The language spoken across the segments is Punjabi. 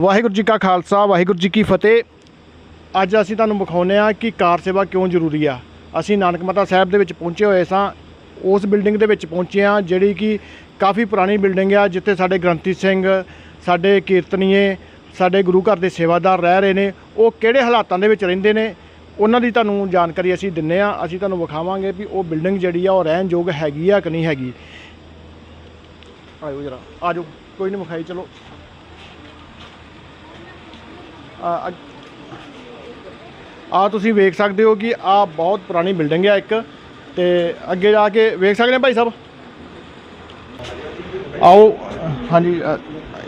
ਵਾਹਿਗੁਰੂ ਜੀ ਕਾ ਖਾਲਸਾ, ਵਾਹਿਗੁਰੂ ਜੀ ਕੀ ਫਤਿਹ। ਅੱਜ ਅਸੀਂ ਤੁਹਾਨੂੰ ਵਿਖਾਉਂਦੇ ਆ ਕਿ ਕਾਰ ਸੇਵਾ ਕਿਉਂ ਜ਼ਰੂਰੀ ਆ। ਅਸੀਂ ਨਾਨਕ ਮਾਤਾ ਸਾਹਿਬ ਦੇ ਵਿੱਚ ਪਹੁੰਚੇ ਹੋਏ ਸਾਂ। ਉਸ ਬਿਲਡਿੰਗ ਦੇ ਵਿੱਚ ਪਹੁੰਚੇ ਆ ਜਿਹੜੀ ਕਿ ਕਾਫੀ ਪੁਰਾਣੀ ਬਿਲਡਿੰਗ ਆ, ਜਿੱਥੇ ਸਾਡੇ ਗ੍ਰੰਥੀ ਸਿੰਘ, ਸਾਡੇ ਕੀਰਤਨੀਏ, ਸਾਡੇ ਗੁਰੂ ਘਰ ਦੇ ਸੇਵਾਦਾਰ ਰਹਿ ਰਹੇ ਨੇ। ਉਹ ਕਿਹੜੇ ਹਾਲਾਤਾਂ ਦੇ ਵਿੱਚ ਰਹਿੰਦੇ ਨੇ, ਉਹਨਾਂ ਦੀ ਤੁਹਾਨੂੰ ਜਾਣਕਾਰੀ ਅਸੀਂ ਦਿੰਨੇ ਆ ਅਸੀਂ ਤੁਹਾਨੂੰ ਵਿਖਾਵਾਂਗੇ ਵੀ ਉਹ ਬਿਲਡਿੰਗ ਜਿਹੜੀ ਆ, ਉਹ ਰਹਿਣ ਯੋਗ ਹੈਗੀ ਆ ਕਿ ਨਹੀਂ ਹੈਗੀ। ਆਇਓ ਜਰਾ, ਆਜੋ। ਕੋਈ ਨਹੀਂ ਵਿਖਾਈ, ਚਲੋ। ਆ ਤੁਸੀਂ ਵੇਖ ਸਕਦੇ ਹੋ ਕਿ ਆ ਬਹੁਤ ਪੁਰਾਣੀ ਬਿਲਡਿੰਗ ਹੈ ਇੱਕ, ਤੇ ਅੱਗੇ ਜਾ ਕੇ ਵੇਖ ਸਕਦੇ ਆ ਭਾਈ ਸਾਹਿਬ? ਆਓ, ਹਾਂਜੀ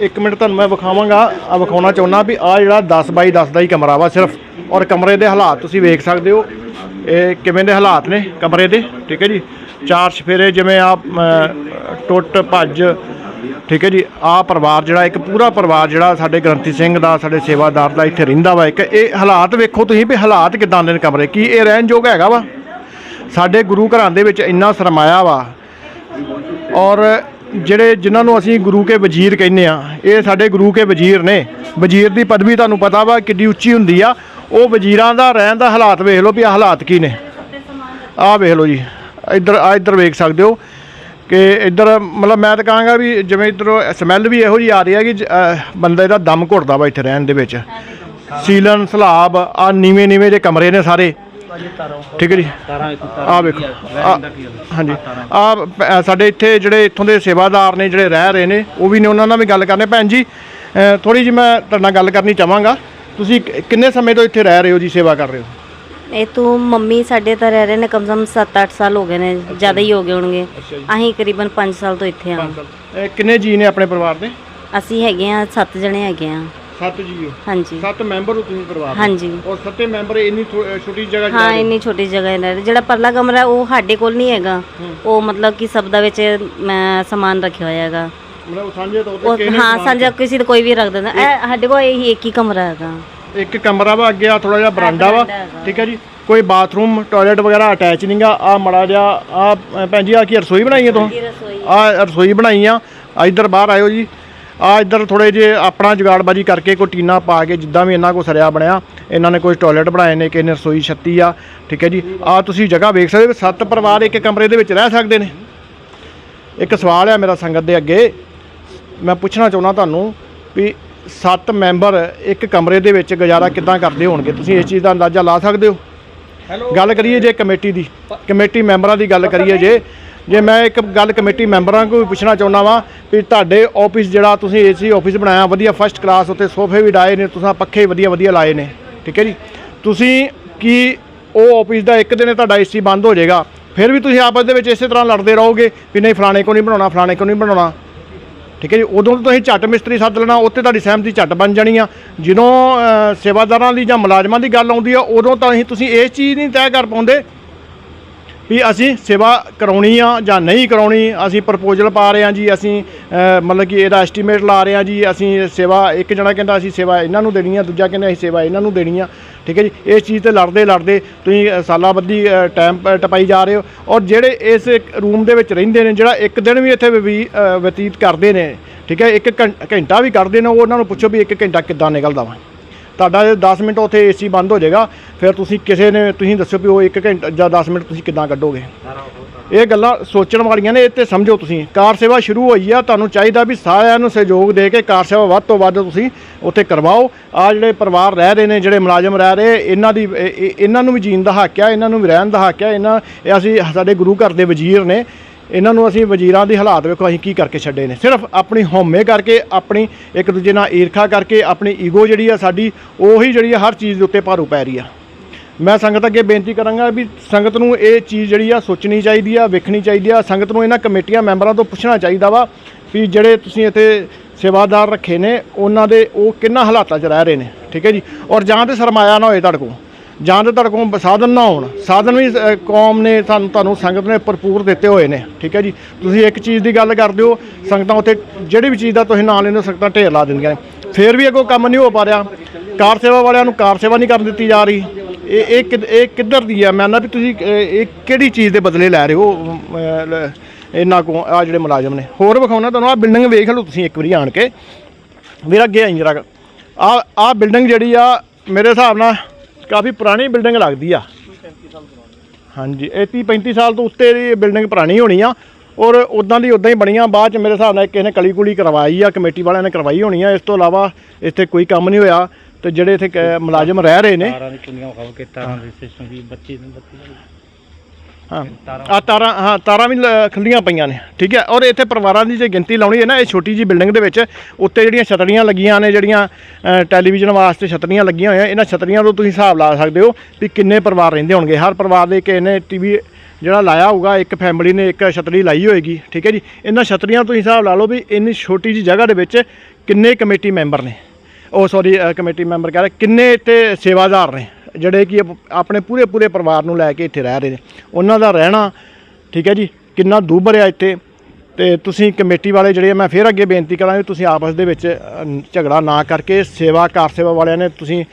ਇੱਕ ਮਿੰਟ ਤੁਹਾਨੂੰ ਮੈਂ ਵਿਖਾਵਾਂਗਾ, ਆ ਵਿਖਾਉਣਾ ਚਾਹੁੰਦਾ ਵੀ ਆ ਜਿਹੜਾ 10 ਬਾਈ 10 ਦਾ ਹੀ ਕਮਰਾ ਵਾ ਸਿਰਫ, ਔਰ ਕਮਰੇ ਦੇ ਹਾਲਾਤ ਤੁਸੀਂ ਵੇਖ ਸਕਦੇ ਹੋ, ਇਹ ਕਿਵੇਂ ਦੇ ਹਾਲਾਤ ਨੇ ਕਮਰੇ ਦੇ, ਠੀਕ ਹੈ ਜੀ? ਚਾਰ ਸਫੇਰੇ ਜਿਵੇਂ ਆ ਟੁੱਟ, ਭੱਜ ਠੀਕ ਹੈ ਜੀ ਆ ਪਰਿਵਾਰ ਜਿਹੜਾ, ਇੱਕ ਪੂਰਾ ਪਰਿਵਾਰ ਜਿਹੜਾ ਸਾਡੇ ਗ੍ਰੰਥੀ ਸਿੰਘ ਦਾ, ਸਾਡੇ ਸੇਵਾਦਾਰ ਦਾ ਇੱਥੇ ਰਹਿੰਦਾ ਵਾ ਇੱਕ। ਇਹ ਹਾਲਾਤ ਵੇਖੋ ਤੁਸੀਂ ਵੀ ਹਾਲਾਤ ਕਿਦਾਂ ਦੇ ਨੇ ਕਮਰੇ, ਕੀ ਇਹ ਰਹਿਣਯੋਗ ਹੈਗਾ ਵਾ? ਸਾਡੇ ਗੁਰੂ ਘਰਾਂ ਦੇ ਵਿੱਚ ਇੰਨਾ ਸਰਮਾਇਆ ਵਾ। ਔਰ ਜਿਹੜੇ ਜਿਨ੍ਹਾਂ ਨੂੰ ਅਸੀਂ ਗੁਰੂ ਕੇ ਵਜ਼ੀਰ ਕਹਿੰਦੇ ਆ ਇਹ ਸਾਡੇ ਗੁਰੂ ਕੇ ਵਜ਼ੀਰ ਨੇ। ਵਜ਼ੀਰ ਦੀ ਪਦਵੀ ਤੁਹਾਨੂੰ ਪਤਾ ਵਾ ਕਿੱਡੀ ਉੱਚੀ ਹੁੰਦੀ ਆ। ਉਹ ਵਜ਼ੀਰਾਂ ਦਾ ਰਹਿਣ ਦਾ ਹਾਲਾਤ ਵੇਖ ਲਓ ਵੀ ਆਹ ਹਾਲਾਤ ਕੀ ਨੇ। ਆਹ ਵੇਖ ਲਓ ਜੀ, ਇੱਧਰ ਆ ਇੱਧਰ ਵੇਖ ਸਕਦੇ ਹੋ। ਕਿ ਇੱਧਰ ਮਤਲਬ ਮੈਂ ਤਾਂ ਕਹਾਂਗਾ ਵੀ ਜਿਵੇਂ ਇੱਧਰੋਂ ਸਮੈਲ ਵੀ ਇਹੋ ਜੀ ਆ ਰਹੀ ਹੈ ਕਿ ਜ- ਅਹ ਬੰਦੇ ਦਾ ਦਮ ਘੁੱਟਦਾ ਵਾ ਇੱਥੇ ਰਹਿਣ ਦੇ ਵਿੱਚ। ਸੀਲਨ ਸਲਾਬ ਆ ਨੀਵੇਂ ਨੀਵੇਂ ਜੇ ਕਮਰੇ ਨੇ ਸਾਰੇ। ਠੀਕ ਹੈ ਜੀ? ਆ ਵੇਖੋ। ਆਹ, ਹਾਂਜੀ। ਆ ਸਾਡੇ ਇੱਥੇ ਜਿਹੜੇ ਇੱਥੋਂ ਦੇ ਸੇਵਾਦਾਰ ਨੇ ਜਿਹੜੇ ਰਹਿ ਰਹੇ ਨੇ ਉਹ ਵੀ ਨੇ ਉਹਨਾਂ ਨਾਲ ਵੀ ਗੱਲ ਕਰਨੇ ਭੈਣ ਜੀ ਥੋੜੀ ਜਿਹੀ ਮੈਂ ਤੁਹਾਡੇ ਨਾਲ ਗੱਲ ਕਰਨੀ ਚਾਹਾਂਗਾ। ਤੁਸੀਂ ਕਿ- ਕਿੰਨੇ ਸਮੇਂ ਤੋਂ ਇੱਥੇ ਰਹਿ ਰਹੇ ਹੋ ਜੀ ਸੇਵਾ ਕਰ ਰਹੇ ਹੋ? ਇਹ ਤੋਂ ਮੰਮੀ ਸਾਡੇ ਤਾਂ ਰਹਿ ਰਹੇ ਨੇ ਕਮ ਸੇ ਕਮ 7-8 ਸਾਲ ਹੋ ਗਏ ਨੇ ਜ਼ਿਆਦਾ ਹੀ ਹੋ ਗਏ ਹੋਣਗੇ। ਅਸੀਂ ਕਰੀਬਨ 5 ਸਾਲ ਤੋਂ ਇੱਥੇ ਆ ਇਹ ਕਿੰਨੇ ਜੀ ਨੇ ਆਪਣੇ ਪਰਿਵਾਰ ਦੇ? ਅਸੀਂ ਹੈਗੇ ਆ 7 ਜਣੇ ਹੈਗੇ ਆ ਸੱਤ ਜੀ ਹੋ। ਹਾਂਜੀ। ਸੱਤ ਮੈਂਬਰ ਹੋ ਤੁਸੀਂ ਪਰਿਵਾਰ ਦੇ? ਹਾਂਜੀ। ਔਰ ਸੱਤੇ ਮੈਂਬਰ ਇੰਨੀ ਥੋ- ਅਹ ਛੋਟੀ ਜਗ੍ਹਾ 'ਚ ਹਾਂ ਰਹਿ? ਰਹੇ ਇੰਨੀ ਛੋਟੀ ਜਗ੍ਹਾ ਰਹਿ ਰਹੇ। ਜਿਹੜਾ ਪਰਲਾ ਕਮਰਾ ਉਹ ਸਾਡੇ ਕੋਲ ਨਹੀਂ ਹੈਗਾ। ਉਹ ਮਤਲਬ ਕਿ ਸਭ ਦਾ ਵਿੱਚ ਮੈਂ ਸਮਾਨ ਰੱਖਿਆ ਹੋਇਆ ਹੈਗਾ। ਮਤਲਬ ਉਹ ਸਾਂਝੇ ਤੌਰ ਉਹ ਤੇ ਕਿਸੇ ਹਾਂ ਸਾਂਝਾ ਕਿਸੇ ਦਾ ਕੋਈ ਵੀ ਰੱਖ ਦਿੰਦਾ। ਇਹ ਸਾਡੇ ਕੋਲ ਇਹੀ ਇੱਕ ਹੀ ਕਮਰਾ ਹੈਗਾ। ਇੱਕ ਕਮਰਾ ਵਾ ਅੱਗੇ ਆ ਥੋੜਾ ਜਿਹਾ ਬਰਾਂਡਾ ਵਾ ਬਰਾਂਡਾ ਹੈਗਾ। ਠੀਕ ਹੈ ਜੀ। ਕੋਈ ਬਾਥਰੂਮ ਟਾਇਲਟ ਵਗੈਰਾ ਅਟੈਚ ਨਹੀਂਗਾ ਆ ਮੜਾ ਜਿਹਾ ਆ ਭੈਣ ਜੀ ਆ ਕੀ ਰਸੋਈ ਬਣਾਈ ਹੈ ਤੁਸੀਂ ਰਸੋਈ। ਆ? ਰਸੋਈ ਬਣਾਈ ਆ। ਆ ਇੱਧਰ ਬਾਹਰ ਆਇਓ ਜੀ। ਆ ਇੱਧਰ ਥੋੜੇ ਜੇ ਆਪਣਾ ਜੁਗਾੜਬਾਜੀ ਕਰਕੇ ਕੋਈ ਟੀਨਾ ਪਾ ਕੇ ਜਿੱਦਾਂ ਵੀ ਇਹਨਾਂ ਕੋ ਸਰਿਆ ਬਣਿਆ ਇਹਨਾਂ ਨੇ ਕੋਈ ਟਾਇਲਟ ਬਣਾਏ ਨੇ ਕਿਸੇ ਨੇ ਰਸੋਈ ਛੱਤੀ ਆ ਠੀਕ ਹੈ ਜੀ। ਆ ਤੁਸੀਂ ਜਗ੍ਹਾ ਵੇਖ ਸਕਦੇ ਹੋ ਸੱਤ ਪਰਿਵਾਰ ਇੱਕ ਕਮਰੇ ਦੇ ਵਿੱਚ ਰਹਿ ਸਕਦੇ ਨੇ। ਇੱਕ ਸਵਾਲ ਆ ਮੇਰਾ ਸੰਗਤ ਦੇ ਅੱਗੇ। ਮੈਂ ਪੁੱਛਣਾ ਚਾਹੁੰਦਾ ਤੁਹਾਨੂੰ ਵੀ ਸੱਤ ਮੈਂਬਰ ਇੱਕ ਕਮਰੇ ਦੇ ਵਿੱਚ ਗੁਜ਼ਾਰਾ ਕਿੱਦਾਂ ਕਰਦੇ ਹੋਣਗੇ? ਤੁਸੀਂ ਇਸ ਚੀਜ਼ ਦਾ ਅੰਦਾਜ਼ਾ ਲਾ ਸਕਦੇ ਹੋ? ਗੱਲ ਕਰੀਏ ਜੇ ਕਮੇਟੀ ਦੀ ਕਮੇਟੀ ਮੈਂਬਰਾਂ ਦੀ ਗੱਲ ਕਰੀਏ ਜੇ ਜੇ ਮੈਂ ਇੱਕ ਗੱਲ ਕਮੇਟੀ ਮੈਂਬਰਾਂ ਕੋਲ ਵੀ ਪੁੱਛਣਾ ਚਾਹੁੰਦਾ ਵਾਂ ਵੀ ਤੁਹਾਡੇ ਆਫਿਸ ਜਿਹੜਾ ਤੁਸੀਂ ਏਸੀ ਆਫਿਸ ਬਣਾਇਆ ਵਧੀਆ ਫਸਟ ਕਲਾਸ ਉੱਤੇ ਸੋਫੇ ਵੀ ਡਾਏ ਨੇ ਤੁਸੀਂ ਪੱਖੇ ਵਧੀਆ ਵਧੀਆ ਲਾਏ ਨੇ ਠੀਕ ਹੈ ਜੀ? ਤੁਸੀਂ ਕੀ ਉਹ ਆਫਿਸ ਦਾ ਇੱਕ ਦਿਨ ਤੁਹਾਡਾ ਏਸੀ ਬੰਦ ਹੋ ਜਾਏਗਾ ਫਿਰ ਵੀ ਤੁਸੀਂ ਆਪਸ ਦੇ ਵਿੱਚ ਇਸੇ ਤਰ੍ਹਾਂ ਲੜਦੇ ਰਹੋਗੇ ਵੀ ਨਹੀਂ ਫਲਾਣੇ ਕੋ ਨਹੀਂ ਬਣਾਉਣਾ ਫਲਾਣੇ ਕੋ ਨਹੀਂ ਬਣਾਉਣਾ? ਠੀਕ ਹੈ ਜੀ, ਉਦੋਂ ਤਾਂ ਤੁਸੀਂ ਝੱਟ ਮਿਸਤਰੀ ਸੱਦ ਲੈਣਾ, ਉੱਥੇ ਤੁਹਾਡੀ ਸਹਿਮਤੀ ਝੱਟ ਬਣ ਜਾਣੀ ਆ। ਜਦੋਂ ਸੇਵਾਦਾਰਾਂ ਦੀ ਜਾਂ ਮੁਲਾਜ਼ਮਾਂ ਦੀ ਗੱਲ ਆਉਂਦੀ ਆ, ਉਦੋਂ ਤਾਂ ਅਸੀਂ ਤੁਸੀਂ ਇਸ ਚੀਜ਼ ਨਹੀਂ ਤੈਅ ਕਰ ਪਾਉਂਦੇ ਵੀ ਅਸੀਂ ਸੇਵਾ ਕਰਾਉਣੀ ਆ ਜਾਂ ਨਹੀਂ ਕਰਾਉਣੀ ਅਸੀਂ ਪ੍ਰਪੋਜ਼ਲ ਪਾ ਰਹੇ ਆ ਜੀ ਅਸੀਂ ਮਤਲਬ ਕਿ ਇਹਦਾ ਐਸਟੀਮੇਟ ਲਾ ਰਹੇ ਆ ਜੀ ਅਸੀਂ ਸੇਵਾ ਇੱਕ ਜਣਾ ਕਹਿੰਦਾ ਅਸੀਂ ਸੇਵਾ ਇਹਨਾਂ ਨੂੰ ਦੇਣੀ ਆ ਦੂਜਾ ਕਹਿੰਦਾ ਅਸੀਂ ਸੇਵਾ ਇਹਨਾਂ ਨੂੰ ਦੇਣੀ ਆ ਠੀਕ ਹੈ ਜੀ? ਇਸ ਚੀਜ਼ ਤੇ ਲੜਦੇ ਲੜਦੇ ਤੁਸੀਂ ਅ, ਸਾਲਾਂ ਬੱਧੀ ਅ, ਟਾਈਮ ਟਪਾਈ ਜਾ ਰਹੇ ਹੋ ਔਰ ਜਿਹੜੇ ਇਸ ਰੂਮ ਦੇ ਵਿੱਚ ਰਹਿੰਦੇ ਨੇ ਜਿਹੜਾ ਇੱਕ ਦਿਨ ਵੀ ਇੱਥੇ ਵੀ ਬਤੀਤ ਕਰਦੇ ਨੇ ਠੀਕ ਹੈ? ਇੱਕ ਘੰ- ਘੰਟਾ ਵੀ ਕਰਦੇ ਨੇ ਉਹ ਉਹਨਾਂ ਨੂੰ ਪੁੱਛੋ ਵੀ ਇੱਕ ਘੰਟਾ ਕਿੱਦਾਂ ਨਿਕਲਦਾ ਵਾ। ਤੁਹਾਡਾ ਜੇ 10 ਮਿੰਟ ਉੱਥੇ ਏਸੀ ਬੰਦ ਹੋ ਜਾਏਗਾ। ਫਿਰ ਤੁਸੀਂ ਕਿਸੇ ਨੇ, ਤੁਸੀਂ ਦੱਸੋ ਵੀ ਉਹ 1 ਘੰਟਾ ਜਾਂ 10 ਮਿੰਟ ਤੁਸੀਂ ਕਿੱਦਾਂ ਕੱਢੋਗੇ। ਇਹ ਗੱਲਾਂ ਸੋਚਣ ਵਾਲੀਆਂ ਨੇ, ਇਹ ਤੇ ਸਮਝੋ ਤੁਸੀਂ। ਕਾਰ ਸੇਵਾ ਸ਼ੁਰੂ ਹੋਈ ਆ, ਤੁਹਾਨੂੰ ਚਾਹੀਦਾ ਵੀ ਸਾਰਿਆਂ ਨੂੰ ਸਹਿਯੋਗ ਦੇ ਕੇ ਕਾਰ ਸੇਵਾ ਵੱਧ ਤੋਂ ਵੱਧ ਤੁਸੀਂ ਉੱਥੇ ਕਰਵਾਓ। ਆ ਜਿਹੜੇ ਪਰਿਵਾਰ ਰਹਿ ਰਹੇ ਨੇ, ਜਿਹੜੇ ਮੁਲਾਜ਼ਮ ਰਹਿ ਰਹੇ, ਇਹਨਾਂ ਦੀ ਇਹਨਾਂ ਨੂੰ ਵੀ ਜੀਣ ਦਾ ਹੱਕ ਆ, ਇਹਨਾਂ ਨੂੰ ਵੀ ਰਹਿਣ ਦਾ ਹੱਕ ਆ। ਇਹਨਾਂ, ਇਹ ਅਸੀਂ ਸਾਡੇ ਗੁਰੂ ਘਰ ਦੇ ਵਜ਼ੀਰ ਨੇ। ਇਹਨਾਂ ਨੂੰ ਅਸੀਂ ਵਜ਼ੀਰਾਂ ਦੀ ਹਾਲਾਤ ਵੇਖੋ ਅਸੀਂ ਕੀ ਕਰਕੇ ਛੱਡੇ ਨੇ। ਸਿਰਫ ਆਪਣੀ ਹਉਮੈ ਕਰਕੇ, ਆਪਣੀ ਇੱਕ ਦੂਜੇ ਨਾਲ ਈਰਖਾ ਕਰਕੇ, ਆਪਣੀ ਈਗੋ ਜਿਹੜੀ ਆ ਸਾਡੀ, ਉਹੀ ਜਿਹੜੀ ਆ ਹਰ ਚੀਜ਼ ਦੇ ਉੱਤੇ ਭਾਰੂ ਪੈ ਰਹੀ ਆ। ਮੈਂ ਸੰਗਤ ਅੱਗੇ ਬੇਨਤੀ ਕਰਾਂਗਾ ਵੀ ਸੰਗਤ ਨੂੰ ਇਹ ਚੀਜ਼ ਜਿਹੜੀ ਆ ਸੋਚਣੀ ਚਾਹੀਦੀ ਆ, ਵੇਖਣੀ ਚਾਹੀਦੀ ਆ। ਸੰਗਤ ਨੂੰ ਇਹਨਾਂ ਕਮੇਟੀਆਂ ਮੈਂਬਰਾਂ ਤੋਂ ਪੁੱਛਣਾ ਚਾਹੀਦਾ ਵਾ ਵੀ ਜਿਹੜੇ ਤੁਸੀਂ ਇੱਥੇ ਸੇਵਾਦਾਰ ਰੱਖੇ ਨੇ, ਉਹਨਾਂ ਦੇ ਉਹ ਕਿੰਨਾ ਹਾਲਾਤਾਂ 'ਚ ਰਹਿ ਰਹੇ ਨੇ। ਠੀਕ ਹੈ ਜੀ? ਔਰ ਜਾਂ ਤੇ ਸਰਮਾਇਆ ਨਾ ਹੋਏ ਤੁਹਾਡੇ ਕੋਲ। ਜਾਂ ਤਾਂ ਤੁਹਾਡੇ ਕੋਲ ਸਾਧਨ ਨਾ ਹੋਣ। ਸਾਧਨ ਵੀ ਅ, ਕੌਮ ਨੇ ਤੁਹਾਨੂੰ ਤੁਹਾਨੂੰ ਸੰਗਤ ਨੇ ਭਰਪੂਰ ਦਿੱਤੇ ਹੋਏ ਨੇ। ਠੀਕ ਹੈ ਜੀ? ਤੁਸੀਂ ਇੱਕ ਚੀਜ਼ ਦੀ ਗੱਲ ਕਰਦੇ ਹੋ ਸੰਗਤਾਂ ਉੱਥੇ ਜਿਹੜੀ ਵੀ ਚੀਜ਼ ਦਾ ਤੁਸੀਂ ਨਾਂ ਲੈਂਦੇ ਹੋ ਸੰਗਤਾਂ ਢੇਰ ਲਾ ਦਿੰਦੀਆਂ ਨੇ। ਫੇਰ ਵੀ ਅੱਗੋਂ ਕੰਮ ਨਹੀਂ ਹੋ ਪਾ ਰਿਹਾ। ਕਾਰ ਸੇਵਾ ਵਾਲਿਆਂ ਨੂੰ ਕਾਰ ਸੇਵਾ ਨਹੀਂ ਕਰਨ ਦਿੱਤੀ ਜਾ ਰਹੀ। ਇਹ ਇਹ ਕਿੱਧ- ਇਹ ਕਿੱਧਰ ਦੀ ਹੈ? ਮੈਂ ਨਾ ਵੀ ਤੁਸੀਂ ਅ, ਇਹ ਕਿਹੜੀ ਚੀਜ਼ ਦੇ ਬਦਲੇ ਲੈ ਰਹੇ ਹੋ? ਅ, ਲ- ਇਹਨਾਂ ਕੋ ਆ ਜਿਹੜੇ ਮੁਲਾਜ਼ਮ ਨੇ। ਹੋਰ ਵਿਖਾਉਣਾ ਤੁਹਾਨੂੰ ਆ ਬਿਲਡਿੰਗ ਵੇਖ ਲਓ ਤੁਸੀਂ ਇੱਕ ਵਾਰੀ ਆਣ ਕੇ। ਵੀਰ ਅੱਗੇ ਆਈ ਜਰਾ। ਆ ਆ ਬਿਲਡਿੰਗ ਜਿਹੜੀ ਆ ਮੇਰੇ ਹਿਸਾਬ ਨਾਲ ਕਾਫੀ ਪੁਰਾਣੀ ਬਿਲਡਿੰਗ ਲੱਗਦੀ ਆ। ਹਾਂਜੀ, ਇਹ 30 35 ਸਾਲ ਤੋਂ ਉੱਤੇ ਦੀ ਬਿਲਡਿੰਗ ਪੁਰਾਣੀ ਹੋਣੀ ਆ ਔਰ ਉਦਾਂ ਦੀ ਉਦਾਂ ਹੀ ਬਣੀਆਂ, ਬਾਅਦ ਚ ਮੇਰੇ ਹਿਸਾਬ ਨਾਲ ਕਿਸੇ ਨੇ ਕਲੀ ਕੁਲੀ ਕਰਵਾਈ ਆ, ਕਮੇਟੀ ਵਾਲਿਆਂ ਨੇ ਕਰਵਾਈ ਹੋਣੀ ਆ। ਇਸ ਤੋਂ ਇਲਾਵਾ ਇੱਥੇ ਕੋਈ ਕੰਮ ਨਹੀਂ ਹੋਇਆ ਤੇ ਜਿਹੜੇ ਇੱਥੇ ਕ- ਮੁਲਾਜ਼ਮ ਰਹਿ ਰਹੇ ਨੇ ਤਾਰਾਂ ਦੀ ਕੁੰਡੀਆਂ ਖਾਓ ਕਿ ਤਾਰਾਂ ਦੇ ਸਿਸਟਮ ਵੀ ਬੱਚੇ ਨੂੰ। ਹਾਂ। ਆ ਤਾਰਾਂ ਹਾਂ ਤਾਰਾਂ ਵੀ ਲ- ਖੁੱਲੀਆਂ ਪਈਆਂ ਨੇ ਠੀਕ ਹੈ। ਔਰ ਇੱਥੇ ਪਰਿਵਾਰਾਂ ਦੀ ਜੇ ਗਿਣਤੀ ਲਾਉਣੀ ਹੈ ਨਾ ਇਹ ਛੋਟੀ ਜੀ ਬਿਲਡਿੰਗ ਦੇ ਵਿੱਚ ਉੱਤੇ ਜਿਹੜੀਆਂ ਛਤਰੀਆਂ ਲੱਗੀਆਂ ਨੇ ਜਿਹੜੀਆਂ ਅ, ਟੈਲੀਵਿਜ਼ਨ ਵਾਸਤੇ ਛਤਰੀਆਂ ਲੱਗੀਆਂ ਹੋਈਆਂ ਇਹਨਾਂ ਛਤਰੀਆਂ ਤੋਂ ਤੁਸੀਂ ਹਿਸਾਬ ਲਾ ਸਕਦੇ ਹੋ ਵੀ ਕਿੰਨੇ ਪਰਿਵਾਰ ਰਹਿੰਦੇ ਹੋਣਗੇ। ਹਰ ਪਰਿਵਾਰ ਦੇ ਕਿਸੇ ਨੇ ਟੀਵੀ ਜਿਹੜਾ ਲਾਇਆ ਹੋਊਗਾ ਇੱਕ ਫੈਮਿਲੀ ਨੇ ਇੱਕ ਛਤਰੀ ਲਾਈ ਹੋਏਗੀ ਠੀਕ ਹੈ ਜੀ। ਇਹਨਾਂ ਛਤਰੀਆਂ ਤੋਂ ਹਿਸਾਬ ਲਾ ਲਓ ਵੀ ਇੰਨੀ ਛੋਟੀ ਜੀ ਜਗ੍ਹਾ ਦੇ ਵਿੱਚ ਕਿੰਨੇ ਕਮੇਟੀ ਮੈਂਬਰ ਨੇ। ਉਹ ਸੌਰੀ ਕਮੇਟੀ ਮੈਂਬਰ ਕਹਿ ਰਹੇ ਕਿੰਨੇ ਇੱਥੇ ਸੇਵਾਦਾਰ ਨੇ। ਜਿਹੜੇ ਕਿ ਆਪ- ਆਪਣੇ ਪੂਰੇ ਪੂਰੇ ਪਰਿਵਾਰ ਨੂੰ ਲੈ ਕੇ ਇੱਥੇ ਰਹਿ ਰਹੇ ਨੇ। ਉਹਨਾਂ ਦਾ ਰਹਿਣਾ ਠੀਕ ਹੈ ਜੀ ਕਿੰਨਾ ਦੂਬਰ ਆ ਇੱਥੇ। ਤੇ ਤੁਸੀਂ ਕਮੇਟੀ ਵਾਲੇ ਜਿਹੜੇ ਮੈਂ ਫੇਰ ਅੱਗੇ ਬੇਨਤੀ ਕਰਾਂਗੇ ਤੁਸੀਂ ਆਪਸ ਦੇ ਵਿੱਚ ਝਗੜਾ ਨਾ ਕਰਕੇ ਸੇਵਾ ਕਾਰ ਸੇਵਾ ਵਾਲਿਆਂ ਨੇ ਤੁਸੀਂ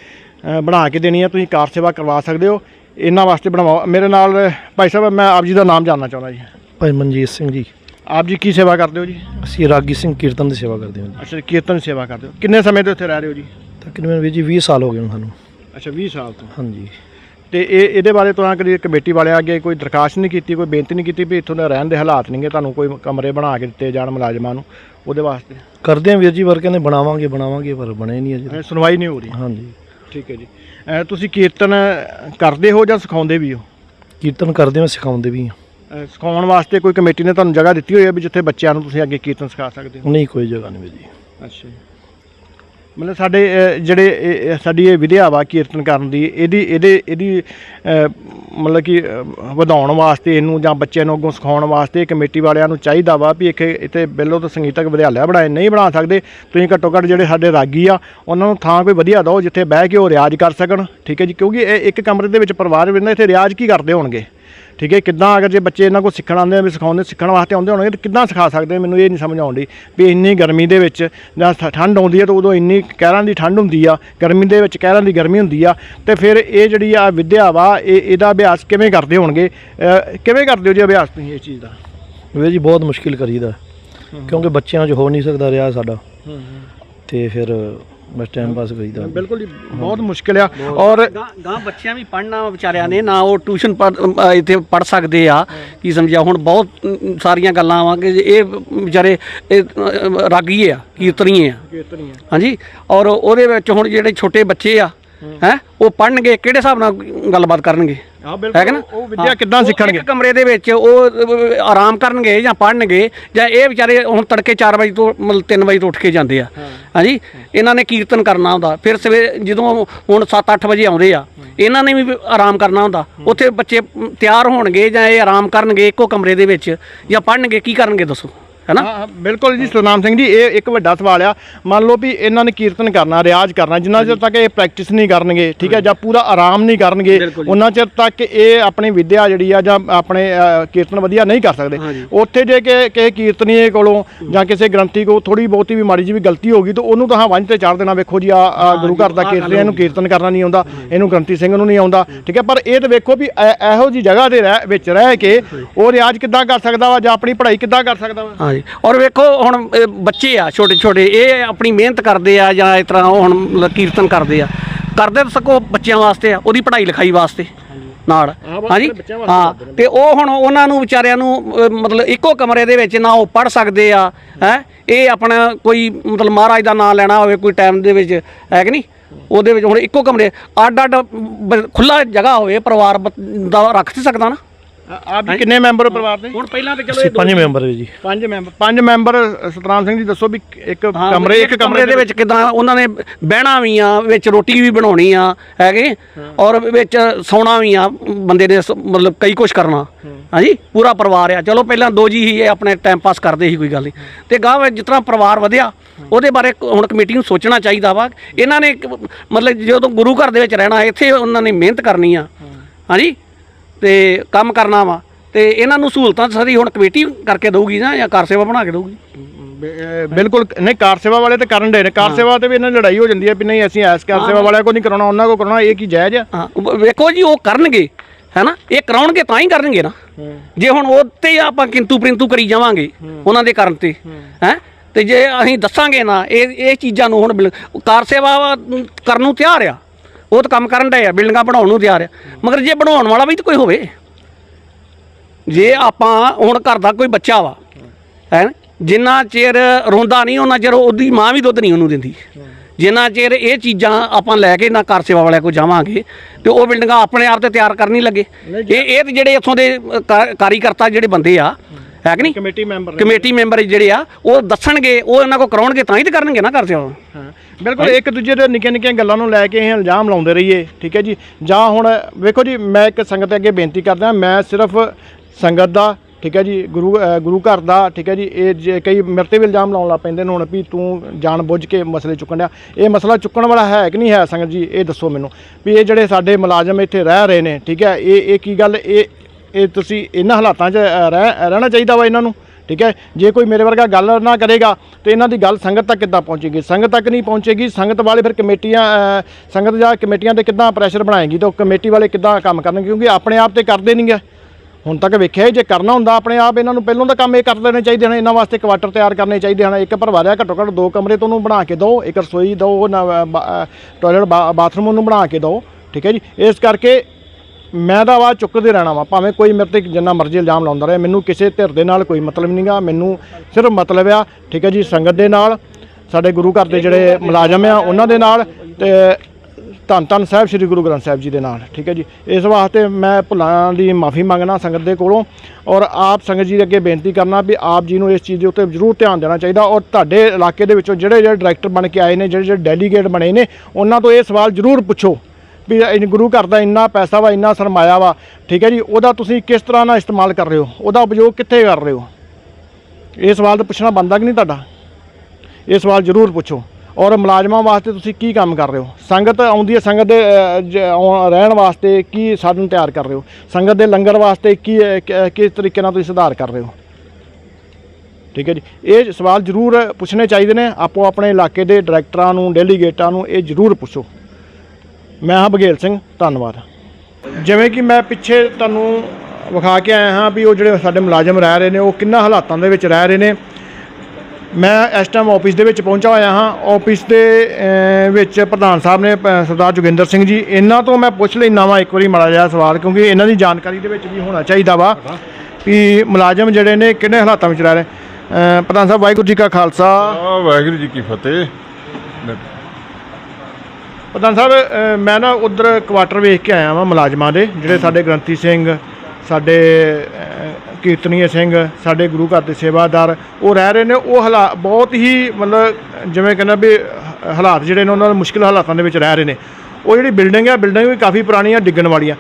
ਬਣਾ ਕੇ ਦੇਣੀ ਆ ਤੁਸੀਂ ਕਾਰ ਸੇਵਾ ਕਰਵਾ ਸਕਦੇ ਹੋ। ਇਹਨਾਂ ਵਾਸਤੇ ਬਣਵਾਓ। ਮੇਰੇ ਨਾਲ ਭਾਈ ਸਾਹਿਬ ਮੈਂ ਆਪ ਜੀ ਦਾ ਨਾਮ ਜਾਣਨਾ ਚਾਹੁੰਦਾ ਜੀ। ਭਾਈ ਮਨਜੀਤ ਸਿੰਘ ਜੀ। ਆਪ ਜੀ ਕੀ ਸੇਵਾ ਕਰਦੇ ਹੋ ਜੀ? ਅਸੀਂ ਰਾਗੀ ਸਿੰਘ ਕੀਰਤਨ ਦੀ ਸੇਵਾ ਕਰਦੇ ਹਾਂ ਜੀ। ਅੱਛਾ ਕੀਰਤਨ ਸੇਵਾ ਕਰਦੇ ਹੋ। ਕਿੰਨੇ ਸਮੇਂ ਤੋਂ ਇੱਥੇ ਰਹਿ ਰਹੇ ਹੋ ਜੀ? ਤਕਰੀਬਨ ਵੀਰ ਜੀ 20 ਸਾਲ ਹੋ ਗਏ ਸਾਨੂੰ। ਅੱਛਾ 20 ਸਾਲ ਤੋਂ। ਹਾਂਜੀ। ਤੇ ਇਹ ਇਹਦੇ ਬਾਰੇ ਤੁਹਾਨੂੰ ਕਦੀ ਕਮੇਟੀ ਵਾਲਿਆਂ ਅੱਗੇ ਕੋਈ ਦਰਖਾਸਤ ਨਹੀਂ ਕੀਤੀ ਕੋਈ ਬੇਨਤੀ ਨਹੀਂ ਕੀਤੀ ਵੀ ਇੱਥੋਂ ਦੇ ਰਹਿਣ ਦੇ ਹਾਲਾਤ ਨਹੀਂਗੇ ਤੁਹਾਨੂੰ ਕੋਈ ਕਮਰੇ ਬਣਾ ਕੇ ਦਿੱਤੇ ਜਾਣ ਮੁਲਾਜ਼ਮਾਂ ਨੂੰ ਉਹਦੇ ਵਾਸਤੇ? ਕਰਦੇ ਹਾਂ ਵੀਰ ਜੀ ਵਰ ਕਹਿੰਦੇ ਬਣਾਵਾਂਗੇ ਬਣਾਵਾਂਗੇ ਪਰ ਬਣੇ ਨਹੀਂ ਅਜੇ। ਸੁਣਵਾਈ ਨਹੀਂ ਹੋ ਰਹੀ। ਹਾਂਜੀ। ਠੀਕ ਹੈ ਜੀ। ਅਹ ਤੁਸੀਂ ਕੀਰਤਨ ਕਰਦੇ ਹੋ ਜਾਂ ਸਿਖਾਉਂਦੇ ਵੀ ਹੋ? ਕੀਰਤਨ ਕਰਦੇ ਹਾਂ ਸਿਖਾਉਂਦੇ ਵੀ ਹਾਂ। ਅਹ ਸਿਖਾਉਣ ਵਾਸਤੇ ਕੋਈ ਕਮੇਟੀ ਨੇ ਤੁਹਾਨੂੰ ਜਗ੍ਹਾ ਦਿੱਤੀ ਹੋਈ ਹੈ ਵੀ ਜਿੱਥੇ ਬੱਚਿਆਂ ਨੂੰ ਤੁਸੀਂ ਅੱਗੇ ਕੀਰਤਨ ਸਿਖਾ ਸਕਦੇ ਹੋ? ਨਹੀਂ ਕੋਈ ਜਗ੍ਹਾ ਨਹੀਂ ਵੀਰ ਜੀ। ਅੱਛਾ ਮਤਲਬ ਸਾਡੇ ਅਹ, ਜਿਹੜੇ ਇਹ- ਇਹ ਸਾਡੀ ਇਹ ਵਿਧਿਆ ਵਾ ਕੀਰਤਨ ਕਰਨ ਦੀ ਇਹਦੀ ਇਹਦੇ ਇਹਦੀ ਅਹ, ਮਤਲਬ ਕਿ ਅਹ, ਵਧਾਉਣ ਵਾਸਤੇ ਇਹਨੂੰ ਜਾਂ ਬੱਚਿਆਂ ਨੂੰ ਅੱਗੋਂ ਸਿਖਾਉਣ ਵਾਸਤੇ ਕਮੇਟੀ ਵਾਲਿਆਂ ਨੂੰ ਚਾਹੀਦਾ ਵਾ ਵੀ ਇੱਥੇ ਇੱਥੇ ਬਿੱਲੋ ਤੋਂ ਸੰਗੀਤਕ ਵਿਦਿਆਲਿਆ ਬਣਾਏ ਨਹੀਂ ਬਣਾ ਸਕਦੇ। ਤੁਸੀਂ ਘੱਟੋ ਘੱਟ ਜਿਹੜੇ ਸਾਡੇ ਰਾਗੀ ਆ ਉਹਨਾਂ ਨੂੰ ਥਾਂ ਕੋਈ ਵਧੀਆ ਦਿਓ ਜਿੱਥੇ ਬਹਿ ਕੇ ਉਹ ਰਿਆਜ਼ ਕਰ ਸਕਣ। ਠੀਕ ਹੈ ਜੀ? ਕਿਉਂਕਿ ਇਹ ਇੱਕ ਕਮਰੇ ਦੇ ਵਿੱਚ ਪਰਿਵਾਰ ਰਹਿੰਦਾ ਇੱਥੇ ਰਿਆਜ਼ ਕੀ ਕਰਦੇ ਹੋਣਗੇ? ਠੀਕ ਹੈ ਕਿੱਦਾਂ ਅਗਰ ਜੇ ਬੱਚੇ ਇਹਨਾਂ ਕੋਲ ਸਿੱਖਣ ਆਉਂਦੇ ਆ ਵੀ ਸਿਖਾਉਂਦੇ ਸਿੱਖਣ ਵਾਸਤੇ ਆਉਂਦੇ ਹੋਣਗੇ ਤਾਂ ਕਿੱਦਾਂ ਸਿਖਾ ਸਕਦੇ? ਮੈਨੂੰ ਇਹ ਨਹੀਂ ਸਮਝ ਆਉਂਦੀ ਵੀ ਇੰਨੀ ਗਰਮੀ ਦੇ ਵਿੱਚ ਜਾਂ ਠੰਡ ਆਉਂਦੀ ਹੈ ਤਾਂ ਉਦੋਂ ਇੰਨੀ ਕਹਿਰਾਂ ਦੀ ਠੰਡ ਹੁੰਦੀ ਆ ਗਰਮੀ ਦੇ ਵਿੱਚ ਕਹਿਰਾਂ ਦੀ ਗਰਮੀ ਹੁੰਦੀ ਆ ਤੇ ਫਿਰ ਇਹ ਜਿਹੜੀ ਆ ਵਿਦਿਆ ਵਾ ਇਹ ਇਹਦਾ ਅਭਿਆਸ ਕਿਵੇਂ ਕਰਦੇ ਹੋਣਗੇ? ਕਿਵੇਂ ਕਰਦੇ ਹੋ ਜੀ ਅਭਿਆਸ ਤੁਸੀਂ ਇਸ ਚੀਜ਼ ਦਾ? ਵੀਰ ਜੀ ਬਹੁਤ ਮੁਸ਼ਕਿਲ ਕਰੀਦਾ ਕਿਉਂਕਿ ਬੱਚਿਆਂ 'ਚ ਹੋ ਨਹੀਂ ਸਕਦਾ ਰਿਹਾ ਸਾਡਾ। ਤੇ ਫਿਰ ਬਸ ਟਾਈਮ ਪਾਸ ਕਰੀਦਾ ਬਿਲਕੁਲ ਜੀ ਬਹੁਤ ਮੁਸ਼ਕਿਲ ਆ। ਔਰ ਗਾਂ ਬੱਚਿਆਂ ਵੀ ਪੜ੍ਹਨਾ ਵਿਚਾਰਿਆਂ ਨੇ ਨਾ ਉਹ ਟਿਊਸ਼ਨ ਇੱਥੇ ਪੜ ਸਕਦੇ ਆ ਕੀ ਸਮਝਿਆ? ਹੁਣ ਬਹੁਤ ਸਾਰੀਆਂ ਗੱਲਾਂ ਆਵਾਂ ਕਿ ਇਹ ਵਿਚਾਰੇ ਰਾਗੀ ਆ ਕੀਰਤਨੀਏ ਆ। ਹਾਂਜੀ? ਔਰ ਉਹਦੇ ਵਿੱਚ ਹੁਣ ਜਿਹੜੇ ਛੋਟੇ ਬੱਚੇ ਆ ਹੈ। ਉਹ ਪੜਨਗੇ ਕਿਹੜੇ ਹਿਸਾਬ ਨਾਲ ਗੱਲਬਾਤ ਕਰਨਗੇ? ਹਾਂ ਹੈ ਕਿ ਨਾ? ਉਹ ਵਿਦਿਆ। ਕਿੱਦਾਂ ਸਿੱਖਣਗੇ? ਇੱਕ ਕਮਰੇ ਦੇ ਵਿੱਚ ਉਹ ਆਰਾਮ ਕਰਨਗੇ ਜਾਂ ਪੜਨਗੇ ਜਾਂ ਇਹ ਵਿਚਾਰੇ ਹੁਣ ਤੜਕੇ 4 ਵਜੇ ਤੋਂ ਮਤਲਬ 3 ਵਜੇ ਤੋਂ ਉੱਠ ਕੇ ਜਾਂਦੇ ਆ। ਹਾਂਜੀ? ਇਹਨਾਂ ਨੇ ਕੀਰਤਨ ਕਰਨਾ ਹੁੰਦਾ। ਫਿਰ ਸਵੇਰ ਜਦੋਂ ਹੁਣ 7-8 ਵਜੇ ਆਉਂਦੇ ਆ ਇਹਨਾਂ ਨੇ ਵੀ ਆਰਾਮ ਕਰਨਾ ਹੁੰਦਾ। ਉੱਥੇ ਬੱਚੇ ਮ, ਤਿਆਰ ਹੋਣਗੇ ਜਾਂ ਇਹ ਆਰਾਮ ਕਰਨਗੇ ਇੱਕੋ ਕਮਰੇ ਦੇ ਵਿੱਚ ਜਾਂ ਪੜਨਗੇ ਕੀ ਕਰਨਗੇ ਦੱਸੋ? ਹੈਨਾ? ਹਾਂ ਬਿਲਕੁਲ ਜੀ ਸੁਨਾਮ ਸਿੰਘ ਜੀ ਇਹ ਇੱਕ ਵੱਡਾ ਸਵਾਲ ਆ। ਮੰਨ ਲਓ ਵੀ ਇਹਨਾਂ ਨੇ ਕੀਰਤਨ ਕਰਨਾ ਰਿਆਜ਼ ਕਰਨਾ ਜਿੰਨਾ ਚਿਰ ਤੱਕ ਇਹ ਪ੍ਰੈਕਟਿਸ ਨਹੀਂ ਕਰਨਗੇ ਠੀਕ ਹੈ ਜਾਂ ਪੂਰਾ ਆਰਾਮ ਨਹੀਂ ਕਰਨਗੇ। ਉਹਨਾਂ ਚਿਰ ਤੱਕ ਇਹ ਆਪਣੀ ਵਿਦਿਆ ਜਿਹੜੀ ਆ ਜਾਂ ਆਪਣੇ ਕੀਰਤਨ ਵਧੀਆ ਨਹੀਂ ਕਰ ਸਕਦੇ। ਉੱਥੇ ਜੇ ਕਿ ਕਿਸੇ ਕੀਰਤਨੀਏ ਕੋਲੋਂ ਜਾਂ ਕਿਸੇ ਗ੍ਰੰਥੀ ਕੋਲ ਥੋੜੀ ਬਹੁਤੀ ਵੀ ਮਾੜੀ ਜੀ ਵੀ ਗਲਤੀ ਹੋ ਗਈ ਤਾਂ ਉਹਨੂੰ ਤਾਂ ਵੰਜ ਤੇ ਚਾੜ ਦੇਣਾ ਵੇਖੋ ਜੀ ਆ ਗੁਰੂ ਘਰ ਦਾ ਕੀਰਤਨ ਇਹਨੂੰ ਕੀਰਤਨ ਕਰਨਾ ਨਹੀਂ ਆਉਂਦਾ ਇਹਨੂੰ ਗ੍ਰੰਥੀ ਸਿੰਘ ਨੂੰ ਨਹੀਂ ਆਉਂਦਾ ਠੀਕ ਹੈ ਪਰ ਇਹ ਤਾਂ ਵੇਖੋ ਵੀ ਇਹੋ ਜੀ ਜਗ੍ਹਾ ਦੇ ਵਿੱਚ ਰਹਿ ਕੇ ਉਹ ਰਿਆਜ਼ ਕਿੱਦਾਂ ਕਰ ਸਕਦਾ ਵਾ ਜਾਂ ਆਪਣੀ ਪੜ੍ਹਾਈ ਕਿੱਦਾਂ ਕਰ ਸਕਦਾ ਵਾ? ਹਾਂਜੀ ਔਰ ਵੇਖੋ ਹੁਣ ਇਹ ਬੱਚੇ ਆ ਛੋਟੇ ਛੋਟੇ ਇਹ ਆਪਣੀ ਮਿਹਨਤ ਕਰਦੇ ਆ ਜਾਂ ਇਸ ਤਰ੍ਹਾਂ ਉਹ ਹੁਣ ਕੀਰਤਨ ਕਰਦੇ ਆ। ਕਰਦੇ ਤਾਂ ਸਕੋ ਬੱਚਿਆਂ ਵਾਸਤੇ ਆ ਉਹਦੀ ਪੜ੍ਹਾਈ ਲਿਖਾਈ ਵਾਸਤੇ ਨਾਲ। ਹਾਂਜੀ? ਹਾਂ ਤੇ ਉਹ ਹੁਣ ਉਹਨਾਂ ਨੂੰ ਵਿਚਾਰਿਆਂ ਨੂੰ ਅਹ, ਮਤਲਬ ਇੱਕੋ ਕਮਰੇ ਦੇ ਵਿੱਚ ਨਾ ਉਹ ਪੜ੍ਹ ਸਕਦੇ ਆ ਹੈ? ਇਹ ਆਪਣਾ ਕੋਈ ਮਤਲਬ ਮਹਾਰਾਜ ਦਾ ਨਾਮ ਲੈਣਾ ਹੋਵੇ ਕੋਈ ਟਾਈਮ ਦੇ ਵਿੱਚ ਹੈ ਕਿ ਨਹੀਂ? ਉਹਦੇ ਵਿੱਚ ਹੁਣ ਇੱਕੋ ਕਮਰੇ ਅੱਡ ਅੱਡ ਖੁੱਲਾ ਜਗ੍ਹਾ ਹੋਵੇ ਪਰਿਵਾਰ ਬ- ਦਾ ਰੱਖ ਸਕਦਾ ਨਾ। ਆਪ ਜੀ ਕਿੰਨੇ ਮੈਂਬਰ ਹੋ ਪਰਿਵਾਰ ਦੇ? ਹੁਣ ਪਹਿਲਾਂ ਤੇ ਚਲੋ ਅਸੀਂ ਇਹ ਦੋ- ਪੰਜ ਮੈਂਬਰ ਵੀਰ ਜੀ। ਪੰਜ ਮੈਂਬਰ। ਪੰਜ ਮੈਂਬਰ ਅ, ਸਤਨਾਮ ਸਿੰਘ ਜੀ ਦੱਸੋ ਵੀ ਇੱਕ ਹਾਂ, ਕਮਰੇ ਇੱਕ ਕਮਰੇ ਦੇ ਵਿੱਚ ਕਿਦਾਂ ਉਹਨਾਂ ਨੇ ਬਹਿਣਾ ਵੀ ਆ ਵਿੱਚ ਰੋਟੀ ਵੀ ਬਣਾਉਣੀ ਆ ਹੈਗੇ? ਔਰ ਵਿੱਚ ਸੌਣਾ ਵੀ ਆ ਬੰਦੇ ਨੇ ਸ- ਮਤਲਬ ਕਈ ਕੁਝ ਕਰਨਾ। ਹਾਂਜੀ? ਪੂਰਾ ਪਰਿਵਾਰ ਆ। ਚਲੋ ਪਹਿਲਾਂ ਦੋ ਜੀ ਹੀ ਇਹ ਆਪਣੇ ਟਾਈਮ ਪਾਸ ਕਰਦੇ ਸੀ ਕੋਈ ਗੱਲ ਨਹੀਂ। ਤੇ ਗਾਂਹ ਵਿੱਚ ਜਿਸ ਤਰ੍ਹਾਂ ਪਰਿਵਾਰ ਵਧਿਆ ਉਹਦੇ ਬਾਰੇ ਕ- ਹੁਣ ਕਮੇਟੀ ਨੂੰ ਸੋਚਣਾ ਚਾਹੀਦਾ ਵਾ। ਇਹਨਾਂ ਨੇ ਇੱਕ ਮਤਲਬ ਜਦੋਂ ਗੁਰੂ ਘਰ ਦੇ ਵਿੱਚ ਰਹਿਣਾ ਇੱਥੇ ਉਹਨਾਂ ਨੇ ਮਿਹਨਤ ਕਰਨੀ ਆ। ਹਾਂਜੀ? ਤੇ ਕੰਮ ਕਰਨਾ ਵਾ ਤੇ ਇਹਨਾਂ ਨੂੰ ਸਹੂਲਤਾਂ ਸਾਰੀ ਹੁਣ ਕਮੇਟੀ ਕਰਕੇ ਦਊਗੀ ਨਾ ਜਾਂ ਕਾਰ ਸੇਵਾ ਬਣਾ ਕੇ ਦਊਗੀ? ਬ- ਬਿਲਕੁਲ ਨਹੀਂ ਕਾਰ ਸੇਵਾ ਵਾਲੇ ਤੇ ਕਰਨ ਦੇ ਨੇ। ਕਾਰ ਸੇਵਾ ਤੇ ਵੀ ਇਹਨਾਂ ਦੀ ਲੜਾਈ ਹੋ ਜਾਂਦੀ ਹੈ ਵੀ ਨਹੀਂ ਅਸੀਂ ਐਸ ਕਾਰ ਸੇਵਾ ਵਾਲਿਆਂ ਕੋ ਨਹੀਂ ਕਰਾਉਣਾ ਉਹਨਾਂ ਕੋ ਕਰਾਉਣਾ ਇਹ ਕੀ ਜਾਇਜ਼ ਆ? ਹਾਂ ਉਹ ਵੇਖੋ ਜੀ ਉਹ ਕਰਨਗੇ ਹੈਨਾ? ਇਹ ਕਰਾਉਣਗੇ ਤਾਂ ਹੀ ਕਰਨਗੇ ਨਾ। ਜੇ ਹੁਣ ਉਹ ਤੇ ਆਪਾਂ ਕਿੰਤੂ ਪ੍ਰਿੰਤੂ ਕਰੀ ਜਾਵਾਂਗੇ ਉਹਨਾਂ ਦੇ ਕਰਨ ਤੇ ਹੈ। ਤੇ ਜੇ ਅਸੀਂ ਦੱਸਾਂਗੇ ਨਾ ਇਹ ਇਹ ਚੀਜ਼ਾਂ ਨੂੰ ਹੁਣ ਬਿਲ- ਕਾਰ ਸੇਵਾ ਵਾ, ਕਰਨ ਨੂੰ ਤਿਆਰ ਆ। ਉਹ ਤਾਂ ਕੰਮ ਕਰਨ ਡਏ ਆ ਬਿਲਡਿੰਗਾਂ ਬਣਾਉਣ ਨੂੰ ਤਿਆਰ ਆ। ਮਗਰ ਜੇ ਬਣਾਉਣ ਵਾਲਾ ਵੀ ਤਾਂ ਕੋਈ ਹੋਵੇ। ਜੇ ਆਪਾਂ ਹੁਣ ਘਰ ਦਾ ਕੋਈ ਬੱਚਾ ਵਾ ਹੈ ਜਿੰਨਾ ਚਿਰ ਰੋਂਦਾ ਨਹੀਂ ਉਹਨਾਂ ਚਿਰ ਉਹਦੀ ਮਾਂ ਵੀ ਦੁੱਧ ਨਹੀਂ ਉਹਨੂੰ ਦਿੰਦੀ। ਜਿੰਨਾ ਚਿਰ ਇਹ ਚੀਜ਼ਾਂ ਆਪਾਂ ਲੈ ਕੇ ਨਾ ਕਾਰ ਸੇਵਾ ਵਾਲਿਆਂ ਕੋਲ ਜਾਵਾਂਗੇ ਤੇ ਉਹ ਬਿਲਡਿੰਗਾਂ ਆਪਣੇ ਆਪ ਤੇ ਤਿਆਰ ਕਰਨੀ ਲੱਗੇ। ਇਹ ਇਹ ਤੇ ਜਿਹੜੇ ਇੱਥੋਂ ਦੇ ਕਾ- ਕਾਰੀਕਰਤਾ ਜਿਹੜੇ ਬੰਦੇ ਆ ਹੈ ਕਿ ਨਹੀਂ? ਕਮੇਟੀ ਮੈਂਬਰ ਕਮੇਟੀ ਮੈਂਬਰ ਜਿਹੜੇ ਆ ਉਹ ਦੱਸਣਗੇ ਉਹ ਇਹਨਾਂ ਕੋ ਕਰਾਉਣਗੇ ਤਾਂ ਹੀ ਤੇ ਕਰਨਗੇ ਨਾ ਕਾਰ ਸੇਵਾ। ਹਾਂ। ਬਿਲਕੁਲ ਇੱਕ ਦੂਜੇ ਦੇ ਨਿੱਕੀਆਂ ਨਿੱਕੀਆਂ ਗੱਲਾਂ ਨੂੰ ਲੈ ਕੇ ਇਹ ਇਲਜ਼ਾਮ ਲਾਉਂਦੇ ਰਹੀਏ ਠੀਕ ਹੈ ਜੀ? ਜਾਂ ਹੁਣ ਵੇਖੋ ਜੀ ਮੈਂ ਇੱਕ ਸੰਗਤ ਅੱਗੇ ਬੇਨਤੀ ਕਰਦਾ ਮੈਂ ਸਿਰਫ ਸੰਗਤ ਦਾ ਠੀਕ ਹੈ ਜੀ ਗੁਰੂ ਗੁਰੂ ਘਰ ਦਾ ਠੀਕ ਹੈ ਜੀ ਇਹ ਜੇ ਕਈ ਮੇਰੇ ਤੇ ਵੀ ਇਲਜ਼ਾਮ ਲਾਉਣ ਲੱਗ ਪੈਂਦੇ ਨੇ ਹੁਣ ਵੀ ਤੂੰ ਜਾਣ ਬੁੱਝ ਕੇ ਮਸਲੇ ਚੁੱਕਣ ਡਿਆ। ਇਹ ਮਸਲਾ ਚੁੱਕਣ ਵਾਲਾ ਹੈ ਕਿ ਨਹੀਂ ਹੈ ਸੰਗਤ ਜੀ ਇਹ ਦੱਸੋ ਮੈਨੂੰ ਵੀ ਇਹ ਜਿਹੜੇ ਸਾਡੇ ਮੁਲਾਜ਼ਮ ਇੱਥੇ ਰਹਿ ਰਹੇ ਨੇ ਠੀਕ ਹੈ ਇਹ ਇਹ ਕੀ ਗੱਲ ਇਹ ਇਹ ਤੁਸੀਂ ਇਹਨਾਂ ਹਾਲਾਤਾਂ 'ਚ ਰਹਿ ਰਹਿਣਾ ਚਾਹੀਦਾ ਵਾ ਇਹਨਾਂ ਨੂੰ? ਠੀਕ ਹੈ? ਜੇ ਕੋਈ ਮੇਰੇ ਵਰਗਾ ਗੱਲ ਨਾ ਕਰੇਗਾ, ਤੇ ਇਹਨਾਂ ਦੀ ਗੱਲ ਸੰਗਤ ਤੱਕ ਕਿੱਦਾਂ ਪਹੁੰਚੇਗੀ? ਸੰਗਤ ਤੱਕ ਨਹੀਂ ਪਹੁੰਚੇਗੀ, ਸੰਗਤ ਵਾਲੇ ਫਿਰ ਕਮੇਟੀਆਂ ਸੰਗਤ ਜਾਂ ਕਮੇਟੀਆਂ ਤੇ ਕਿੱਦਾਂ ਪ੍ਰੈਸ਼ਰ ਬਣਾਏਗੀ? ਤੇ ਉਹ ਕਮੇਟੀ ਵਾਲੇ ਕਿੱਦਾਂ ਕੰਮ ਕਰਨਗੇ? ਕਿਉਂਕਿ ਆਪਣੇ ਆਪ ਤੇ ਕਰਦੇ ਨਹੀਂ ਨਹੀਂਗੇ ਹੁਣ ਤੱਕ ਵੇਖਿਆ ਜੇ ਕਰਨਾ ਹੁੰਦਾ ਆਪਣੇ ਆਪ, ਇਹਨਾਂ ਨੂੰ ਪਹਿਲਾਂ ਤਾਂ ਕੰਮ ਇਹ ਕਰ ਲੈਣੇ ਚਾਹੀਦੇ ਹਨ, ਇਹਨਾਂ ਵਾਸਤੇ ਕੁਆਟਰ ਤਿਆਰ ਕਰਨੇ ਚਾਹੀਦੇ ਹਨ। ਇੱਕ ਪਰਿਵਾਰਿਆ ਘੱਟੋ ਘੱਟ ਦੋ ਕਮਰੇ ਤੋਂ ਉਹਨੂੰ ਬਣਾ ਕੇ ਦਿਓ, ਇੱਕ ਰਸੋਈ ਦਿਓ ਟਾਇਲਟ ਬਾਥਰੂਮ ਉਹਨੂੰ ਬਣਾ ਕੇ ਦਿਓ, ਠੀਕ ਹੈ ਜੀ? ਇਸ ਕਰਕੇ ਮੈਂ ਤਾਂ ਆਵਾਜ਼ ਚੁੱਕਦੇ ਰਹਿਣਾ ਵਾ, ਭਾਵੇਂ ਕੋਈ ਮੇਰੇ ਤੇ ਜਿੰਨਾ ਮਰਜ਼ੀ ਇਲਜ਼ਾਮ ਲਾਉਂਦਾ ਰਹੇ, ਮੈਨੂੰ ਕਿਸੇ ਧਿਰ ਦੇ ਨਾਲ ਕੋਈ ਮਤਲਬ ਨਹੀਂਗਾ ਮੈਨੂੰ ਸਿਰਫ ਮਤਲਬ ਆ, ਠੀਕ ਹੈ ਜੀ, ਸੰਗਤ ਦੇ ਨਾਲ, ਸਾਡੇ ਗੁਰੂ ਘਰ ਦੇ ਜਿਹੜੇ ਮੁਲਾਜ਼ਮ ਆ, ਉਹਨਾਂ ਦੇ ਨਾਲ ਤੇ ਧੰਨ ਧੰਨ ਸਾਹਿਬ ਸ੍ਰੀ ਗੁਰੂ ਗ੍ਰੰਥ ਸਾਹਿਬ ਜੀ ਦੇ ਨਾਲ, ਠੀਕ ਹੈ ਜੀ। ਇਸ ਵਾਸਤੇ ਮੈਂ ਭੁੱਲਾਂ ਦੀ ਮਾਫੀ ਮੰਗਣਾ ਸੰਗਤ ਦੇ ਕੋਲੋਂ ਔਰ ਆਪ ਸੰਗਤ ਜੀ ਦੇ ਅੱਗੇ ਬੇਨਤੀ ਕਰਨਾ ਵੀ ਆਪ ਜੀ ਨੂੰ ਇਸ ਚੀਜ਼ ਦੇ ਉੱਤੇ ਜ਼ਰੂਰ ਧਿਆਨ ਦੇਣਾ ਚਾਹੀਦਾ ਔਰ ਤੁਹਾਡੇ ਇਲਾਕੇ ਦੇ ਵਿੱਚੋਂ ਜਿਹੜੇ ਜਿਹੜੇ ਡਾਇਰੈਕਟਰ ਬਣ ਕੇ ਆਏ ਨੇ ਜਿਹੜੇ ਜਿਹੜੇ ਡੈਲੀਗੇਟ ਬਣੇ ਨੇ, ਉਹਨਾਂ ਤੋਂ ਇਹ ਸਵਾਲ ਜ਼ਰੂਰ ਪੁੱਛੋ। ਵੀ ਇਹ ਗੁਰੂ ਘਰ ਦਾ ਇੰਨਾ ਪੈਸਾ ਵਾ, ਇੰਨਾ ਸਰਮਾਇਆ ਵਾ, ਠੀਕ ਹੈ ਜੀ? ਉਹਦਾ ਤੁਸੀਂ ਕਿਸ ਤਰ੍ਹਾਂ ਨਾਲ ਇਸਤੇਮਾਲ ਕਰ ਰਹੇ ਹੋ? ਉਹਦਾ ਉਪਯੋਗ ਕਿੱਥੇ ਕਰ ਰਹੇ ਹੋ? ਇਹ ਸਵਾਲ ਤਾਂ ਪੁੱਛਣਾ ਬਣਦਾ ਕਿ ਨਹੀਂ ਤੁਹਾਡਾ? ਇਹ ਸਵਾਲ ਜ਼ਰੂਰ ਪੁੱਛੋ। ਔਰ ਮੁਲਾਜ਼ਮਾਂ ਵਾਸਤੇ ਤੁਸੀਂ ਕੀ ਕੰਮ ਕਰ ਰਹੇ ਹੋ? ਸੰਗਤ ਆਉਂਦੀ ਹੈ, ਸੰਗਤ ਦੇ ਰਹਿਣ ਵਾਸਤੇ ਕੀ ਸਾਧਨ ਤਿਆਰ ਕਰ ਰਹੇ ਹੋ? ਸੰਗਤ ਦੇ ਲੰਗਰ ਵਾਸਤੇ ਕੀ ਕਿਸ ਤਰੀਕੇ ਨਾਲ ਤੁਸੀਂ ਸੁਧਾਰ ਕਰ ਰਹੇ ਹੋ? ਠੀਕ ਹੈ ਜੀ? ਇਹ ਸਵਾਲ ਜ਼ਰੂਰ ਪੁੱਛਣੇ ਚਾਹੀਦੇ ਨੇ। ਆਪੋ ਆਪਣੇ ਇਲਾਕੇ ਦੇ ਡਾਇਰੈਕਟਰਾਂ ਨੂੰ, ਡੈਲੀਗੇਟਾਂ ਨੂੰ ਇਹ ਜ਼ਰੂਰ ਪੁੱਛੋ। ਮੈਂ ਹਾਂ ਬਘੇਲ ਸਿੰਘ, ਧੰਨਵਾਦ। ਜਿਵੇਂ ਕਿ ਮੈਂ ਪਿੱਛੇ ਤੁਹਾਨੂੰ ਵਿਖਾ ਕੇ ਆਇਆ ਹਾਂ ਵੀ ਉਹ ਜਿਹੜੇ ਸਾਡੇ ਮੁਲਾਜ਼ਮ ਰਹਿ ਰਹੇ ਨੇ, ਉਹ ਕਿੰਨਾ ਹਾਲਾਤਾਂ ਦੇ ਵਿੱਚ ਰਹਿ ਰਹੇ ਨੇ। ਮੈਂ ਇਸ ਟਾਈਮ ਆਫਿਸ ਦੇ ਵਿੱਚ ਪਹੁੰਚਾ ਹੋਇਆ ਹਾਂ। ਆਫਿਸ ਦੇ ਵਿੱਚ ਪ੍ਰਧਾਨ ਸਾਹਿਬ ਨੇ ਸਰਦਾਰ ਜੋਗਿੰਦਰ ਸਿੰਘ ਜੀ, ਇਹਨਾਂ ਤੋਂ ਮੈਂ ਪੁੱਛ ਲੈਣਾ ਵਾਂ ਇੱਕ ਵਾਰੀ ਮਾੜਾ ਜਿਹਾ ਸਵਾਲ, ਕਿਉਂਕਿ ਇਹਨਾਂ ਦੀ ਜਾਣਕਾਰੀ ਦੇ ਵਿੱਚ ਵੀ ਹੋਣਾ ਚਾਹੀਦਾ ਵਾ ਵੀ ਮੁਲਾਜ਼ਮ ਜਿਹੜੇ ਨੇ ਕਿਹੜੇ ਹਾਲਾਤਾਂ ਵਿੱਚ ਰਹਿ ਰਹੇ ਪ੍ਰਧਾਨ ਸਾਹਿਬ, ਵਾਹਿਗੁਰੂ ਜੀ ਕਾ ਖਾਲਸਾ। ਵਾਹਿਗੁਰੂ ਜੀ ਕੀ ਫਤਿਹ। ਪ੍ਰਧਾਨ ਸਾਹਿਬ ਮੈਂ ਨਾ ਉਧਰ ਕੁਆਟਰ ਵੇਖ ਕੇ ਆਇਆ ਵਾਂ ਮੁਲਾਜ਼ਮਾਂ ਦੇ ਜਿਹੜੇ ਸਾਡੇ ਗ੍ਰੰਥੀ ਸਿੰਘ ਸਾਡੇ ਕੀਰਤਨੀਏ ਸਿੰਘ ਸਾਡੇ ਗੁਰੂ ਘਰ ਦੇ ਸੇਵਾਦਾਰ ਉਹ ਰਹਿ ਰਹੇ ਨੇ। ਉਹ ਹਾਲਾਤ ਬਹੁਤ ਹੀ ਮਤਲਬ ਜਿਵੇਂ ਕਹਿੰਦਾ ਵੀ ਹਾਲਾਤ ਜਿਹੜੇ ਨੇ ਉਹਨਾਂ ਦੇ ਮੁਸ਼ਕਿਲ ਹਾਲਾਤਾਂ ਦੇ ਵਿੱਚ ਰਹਿ ਰਹੇ ਨੇ। ਉਹ ਜਿਹੜੀ ਬਿਲਡਿੰਗ ਹੈ ਬਿਲਡਿੰਗ ਵੀ ਕਾਫੀ ਪੁਰਾਣੀ ਡਿੱਗਣ ਵਾਲੀਆਂ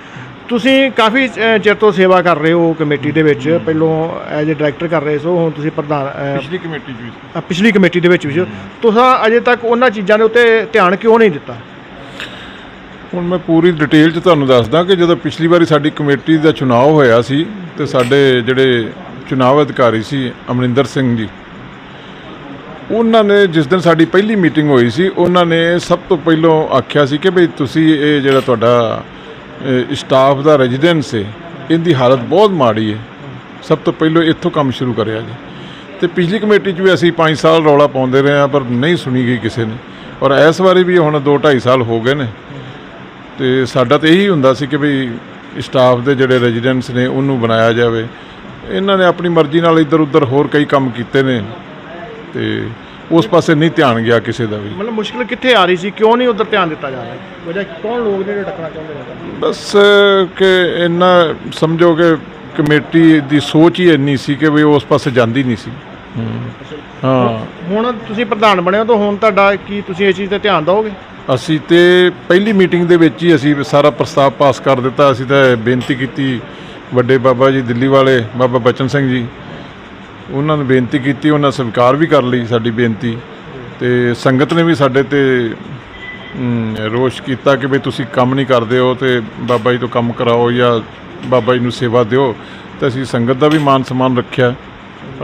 ਤੁਸੀਂ ਕਾਫੀ ਚਿਰ ਤੋਂ ਸੇਵਾ ਕਰ ਰਹੇ ਹੋ ਕਮੇਟੀ ਦੇ ਵਿੱਚ। ਪਹਿਲੋਂ ਐਜ਼ ਅ ਡਾਇਰੈਕਟਰ ਕਰ ਰਹੇ ਸੋ ਹੁਣ ਤੁਸੀਂ ਪ੍ਰਧਾਨ ਪਿਛਲੀ ਕਮੇਟੀ ਚ ਵੀ ਅ, ਪਿਛਲੀ ਕਮੇਟੀ ਦੇ ਵਿੱਚ ਵੀ। ਤੁਸੀਂ ਅਜੇ ਤੱਕ ਉਹਨਾਂ ਚੀਜ਼ਾਂ ਦੇ ਉੱਤੇ ਧਿਆਨ ਕਿਉਂ ਨਹੀਂ ਦਿੱਤਾ? ਹੁਣ ਮੈਂ ਪੂਰੀ ਡਿਟੇਲ ਚ ਤੁਹਾਨੂੰ ਦੱਸਦਾ ਕਿ ਜਦੋਂ ਪਿਛਲੀ ਵਾਰੀ ਸਾਡੀ ਕਮੇਟੀ ਦਾ ਚੁਣਾਵ ਹੋਇਆ ਸੀ ਤੇ ਸਾਡੇ ਜਿਹੜੇ ਚੁਣਾਵ ਅਧਿਕਾਰੀ ਸੀ ਅਮਰਿੰਦਰ ਸਿੰਘ ਜੀ, ਉਹਨਾਂ ਨੇ ਜਿਸ ਦਿਨ ਸਾਡੀ ਪਹਿਲੀ ਮੀਟਿੰਗ ਹੋਈ ਸੀ, ਉਹਨਾਂ ਨੇ ਸਭ ਤੋਂ ਪਹਿਲਾਂ ਆਖਿਆ ਸੀ ਕਿ ਭਈ ਤੁਸੀਂ ਇਹ ਜਿਹੜਾ ਤੁਹਾਡਾ ਸਟਾਫ ਦਾ ਰੈਜ਼ੀਡੈਂਸ ਹੈ ਇਹਦੀ ਹਾਲਤ ਬਹੁਤ ਮਾੜੀ ਹੈ ਸਭ ਤੋਂ ਪਹਿਲਾਂ ਇੱਥੋਂ ਕੰਮ ਸ਼ੁਰੂ ਕਰਿਆ ਜੀ। ਤੇ ਪਿਛਲੀ ਕਮੇਟੀ 'ਚ ਵੀ ਅਸੀਂ 5 ਸਾਲ ਰੌਲਾ ਪਾਉਂਦੇ ਰਹੇ ਹਾਂ, ਪਰ ਨਹੀਂ ਸੁਣੀ ਗਈ ਕਿਸੇ ਨੇ। ਔਰ ਇਸ ਵਾਰੀ ਵੀ ਹੁਣ 2 2.5 ਸਾਲ ਹੋ ਗਏ ਨੇ। ਤੇ ਸਾਡਾ ਤਾਂ ਇਹੀ ਹੁੰਦਾ ਸੀ ਕਿ ਵੀ ਸਟਾਫ ਦੇ ਜਿਹੜੇ ਰੈਜ਼ੀਡੈਂਟਸ ਨੇ ਉਹਨੂੰ ਬਣਾਇਆ ਜਾਵੇ। ਇਹਨਾਂ ਨੇ ਆਪਣੀ ਮਰਜ਼ੀ ਨਾਲ ਇੱਧਰ ਉੱਧਰ ਹੋਰ ਕਈ ਕੰਮ ਕੀਤੇ ਨੇ ਤੇ ਉਸ ਪਾਸੇ ਨਹੀਂ ਧਿਆਨ ਗਿਆ ਕਿਸੇ ਦਾ ਵੀ। ਮਤਲਬ ਮੁਸ਼ਕਿਲ ਕਿੱਥੇ ਆ ਰਹੀ ਸੀ? ਕਿਉਂ ਨਹੀਂ ਉਧਰ ਧਿਆਨ ਦਿੱਤਾ ਜਾ ਰਿਹਾ? ਵਜ੍ਹਾ ਕੌਣ ਲੋਕ ਨੇ ਜਿਹੜੇ ਟੱਕਣਾ ਚਾਹੁੰਦੇ ਨੇ? ਬਸ ਕਿ ਇੰਨਾ ਸਮਝੋ ਕਿ ਕਮੇਟੀ ਦੀ ਸੋਚ ਹੀ ਇੰਨੀ ਸੀ ਕਿ ਵੀ ਉਸ ਪਾਸੇ ਜਾਂਦੀ ਨਹੀਂ ਸੀ। ਹਾਂ। ਹੁਣ ਤੁਸੀਂ ਪ੍ਰਧਾਨ ਬਣੇ ਹੋ ਤਾਂ ਹੁਣ ਤੁਹਾਡਾ ਕੀ ਤੁਸੀਂ ਇਸ ਚੀਜ਼ ਤੇ ਧਿਆਨ ਦਿਓਗੇ? ਅਸੀਂ ਤੇ ਪਹਿਲੀ ਮੀਟਿੰਗ ਦੇ ਵਿੱਚ ਹੀ ਅਸੀਂ ਸਾਰਾ ਪ੍ਰਸਤਾਵ ਪਾਸ ਕਰ ਦਿੱਤਾ। ਅਸੀਂ ਤਾਂ ਬੇਨਤੀ ਕੀਤੀ ਵੱਡੇ ਬਾਬਾ ਜੀ ਦਿੱਲੀ ਵਾਲੇ ਬਾਬਾ ਬਚਨ ਸਿੰਘ ਜੀ। ਉਹਨਾਂ ਨੂੰ ਬੇਨਤੀ ਕੀਤੀ ਉਹਨਾਂ ਸਵੀਕਾਰ ਵੀ ਕਰ ਲਈ ਸਾਡੀ ਬੇਨਤੀ। ਤੇ ਸੰਗਤ ਨੇ ਵੀ ਸਾਡੇ ਤੇ ਰੋਸ਼ ਕੀਤਾ ਕਿ ਵੀ ਤੁਸੀਂ ਕੰਮ ਨਹੀਂ ਕਰਦੇ ਹੋ ਤੇ ਬਾਬਾ ਜੀ ਤੋਂ ਕੰਮ ਕਰਾਓ ਜਾਂ ਬਾਬਾ ਜੀ ਨੂੰ ਸੇਵਾ ਦਿਓ। ਤੇ ਅਸੀਂ ਸੰਗਤ ਦਾ ਵੀ ਮਾਨ ਸਨਮਾਨ ਰੱਖਿਆ।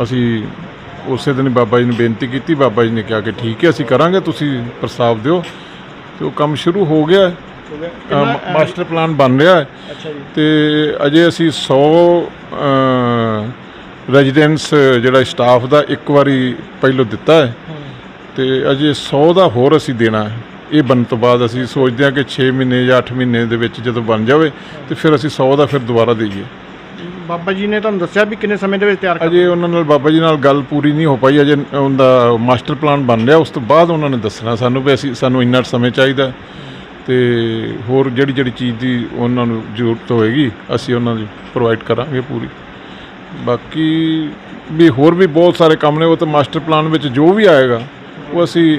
ਅਸੀਂ ਉਸੇ ਦਿਨ ਬਾਬਾ ਜੀ ਨੂੰ ਬੇਨਤੀ ਕੀਤੀ ਬਾਬਾ ਜੀ ਨੇ ਕਿਹਾ ਕਿ ਠੀਕ ਹੈ ਅਸੀਂ ਕਰਾਂਗੇ ਤੁਸੀਂ ਪ੍ਰਸਤਾਵ ਦਿਓ। ਤੇ ਉਹ ਕੰਮ ਸ਼ੁਰੂ ਹੋ ਗਿਆ ਹੈ। ਅ, ਮਾਸਟਰ ਪਲਾਨ ਬਣ ਰਿਹਾ ਹੈ। ਅੱਛਾ ਜੀ। ਤੇ ਅਜੇ ਅਸੀਂ 100 ਅ, ਰੈਜ਼ੀਡੈਂਸ ਜਿਹੜਾ ਸਟਾਫ ਦਾ ਇੱਕ ਵਾਰੀ ਪਹਿਲੋਂ ਦਿੱਤਾ ਹੈ। ਤੇ ਅਜੇ 100 ਦਾ ਹੋਰ ਅਸੀਂ ਦੇਣਾ ਹੈ। ਇਹ ਬਣਨ ਤੋਂ ਬਾਅਦ ਅਸੀਂ ਸੋਚਦੇ ਹਾਂ ਕਿ 6 ਮਹੀਨੇ ਜਾਂ 8 ਮਹੀਨੇ ਦੇ ਵਿੱਚ ਜਦੋਂ ਬਣ ਜਾਵੇ ਤੇ ਫਿਰ ਅਸੀਂ 100 ਦਾ ਫਿਰ ਦੁਬਾਰਾ ਦੇਈਏ। ਬਾਬਾ ਜੀ ਨੇ ਤੁਹਾਨੂੰ ਦੱਸਿਆ ਵੀ ਕਿੰਨੇ ਸਮੇਂ ਦੇ ਵਿੱਚ ਤਿਆਰ ਅਜੇ ਉਹਨਾਂ ਨਾਲ ਬਾਬਾ ਜੀ ਨਾਲ ਗੱਲ ਪੂਰੀ ਨਹੀਂ ਹੋ ਪਾਈ। ਅਜੇ ਉਹਦਾ ਮਾਸਟਰ ਪਲਾਨ ਬਣ ਰਿਹਾ। ਉਸ ਤੋਂ ਬਾਅਦ ਉਹਨਾਂ ਨੇ ਦੱਸਣਾ ਸਾਨੂੰ ਵੀ ਅਸੀਂ ਸਾਨੂੰ ਇੰਨਾ ਸਮੇਂ ਚਾਹੀਦਾ। ਤੇ ਹੋਰ ਜਿਹੜੀ ਜਿਹੜੀ ਚੀਜ਼ ਦੀ ਉਹਨਾਂ ਨੂੰ ਜ਼ਰੂਰਤ ਹੋਏਗੀ, ਅਸੀਂ ਉਹਨਾਂ ਦੀ ਪ੍ਰੋਵਾਈਡ ਕਰਾਂਗੇ ਪੂਰੀ। ਬਾਕੀ ਵੀ ਹੋਰ ਵੀ ਬਹੁਤ ਸਾਰੇ ਕੰਮ ਨੇ। ਉਹ ਤਾਂ ਮਾਸਟਰ ਪਲਾਨ ਵਿੱਚ ਜੋ ਵੀ ਆਏਗਾ, ਉਹ ਅਸੀਂ